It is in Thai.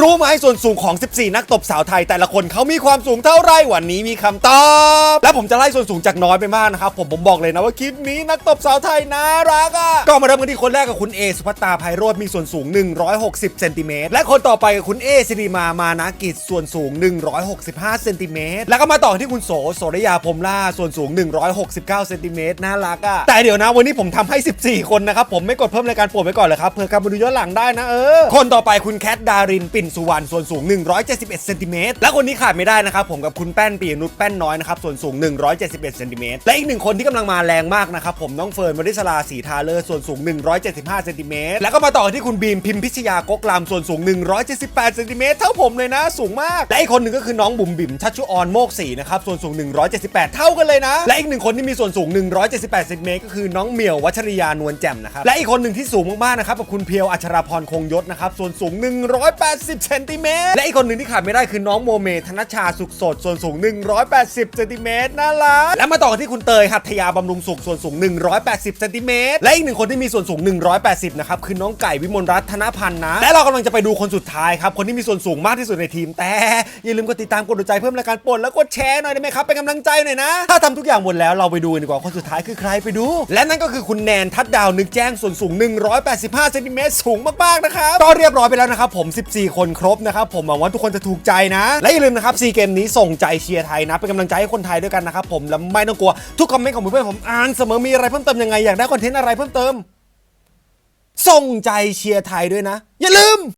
รู้ไหมส่วนสูงของ 14 นักตบสาวไทย แต่ละคนเขามีความสูงเท่าไรวันนี้มีคำตอบ และผมจะไล่ส่วนสูงจากน้อยไปมากนะครับ ผมผมบอกเลยนะว่าคลิปนี้นักตบสาวไทยน่ารักอะก็มาเริ่มกันที่คนแรกกับคุณเอสุภัตตาไพโรธมีส่วนสูง 160เซนติเมตรและคนต่อไปกับคุณเอสิริมามานากิจส่วนสูง 165เซนติเมตรแล้วก็มาต่อที่คุณโสโสรยาพรหมล่าส่วนสูง 169เซนติเมตรน่ารักอะแต่เดี๋ยวนะวันนี้ผมทำให้ 14 คนนะครับผมไม่กดเพิ่มรายการโปรดไว้ก่อนเลยครับเผื่อกลับมาดูย้อนหลังได้นะเออคนต่อไปคุณแคทดารินปินสุวรรณส่วนสูง 171เซนติเมตรและคนนี้ขาดไม่ได้นะครับผมกับคุณแป้นปีนุชแป้นน้อยนะครับส่วนสูง 171เซนติเมตรและอีกหนึ่งคนที่กำลังมาแรงมากนะครับผมน้องเฟิร์นวริศราสีทาเลอร์ส่วนสูง 175เซนติเมตรแล้วก็มาต่อที่คุณบีมพิมพิชยากกลามส่วนสูง 178เซนติเมตรเท่าผมเลยนะสูงมากและอีกคนหนึ่งก็คือน้องบุ๋มบิ๋มชัชชุออนโมกศรีนะครับส่วนสูง 178 เท่ากันเลยนะ และอีกหนึ่งคนที่มีส่วนสูง 178เซนติเมตรก็คือน้องเหมียววัชริยานวลแจ่มนะครับและอีกคนหนึ่งที่สูงมากๆนะครับกับคุณเพียวอัชราพรคงยศนะครับส่วนสูง 180เซนติเมตรและอีกคนหนึ่งที่ขาดไม่ได้คือน้องโมเมธนชาสุขสดส่วนสูง 180เซนติเมตรน่ารักและมาต่อกันที่คุณเตยหัตถยาบำรุงสุขส่วนสูง 180เซนติเมตรและอีกหนึ่งคนที่มีส่วนสูง 180 นะครับ คือน้องไก่วิมลรัตน์ธนพันธ์นะ และเรากำลังจะไปดูคนสุดท้ายครับ คนที่มีส่วนสูงมากที่สุดในทีม แต่ อย่าลืมกดติดตามกดดูใจเพิ่มรายการปนแล้วกดแชร์หน่อยได้ไหมครับ เป็นกำลังใจหน่อยนะ ถ้าทำทุกอย่างหมดแล้วเราไปดูดีกว่าคนสุดท้ายคือใครไปดู และนั่นก็คือคุณแนนทัดดาวนึกแจ้งส่วนสูง 185เซนติเมตรสูงมากๆนะครับก็เรียบร้อยไปแล้วนะครับผม 14 คนครบนะครับผมหวังว่าทุกคนจะถูกใจนะ และอย่าลืมนะครับซีเกมนี้ส่งใจเชียร์ไทยนะเป็นกำลังใจให้คนไทยด้วยกันนะครับผมและไม่ต้องกลัวทุกคอมเมนต์ของเพื่อนๆผมอ่านเสมอมีอะไรเพิ่มเติมยังไงอยากได้คอนเทนต์อะไรเพิ่มเติม ส่งใจเชียร์ไทยด้วยนะ อย่าลืม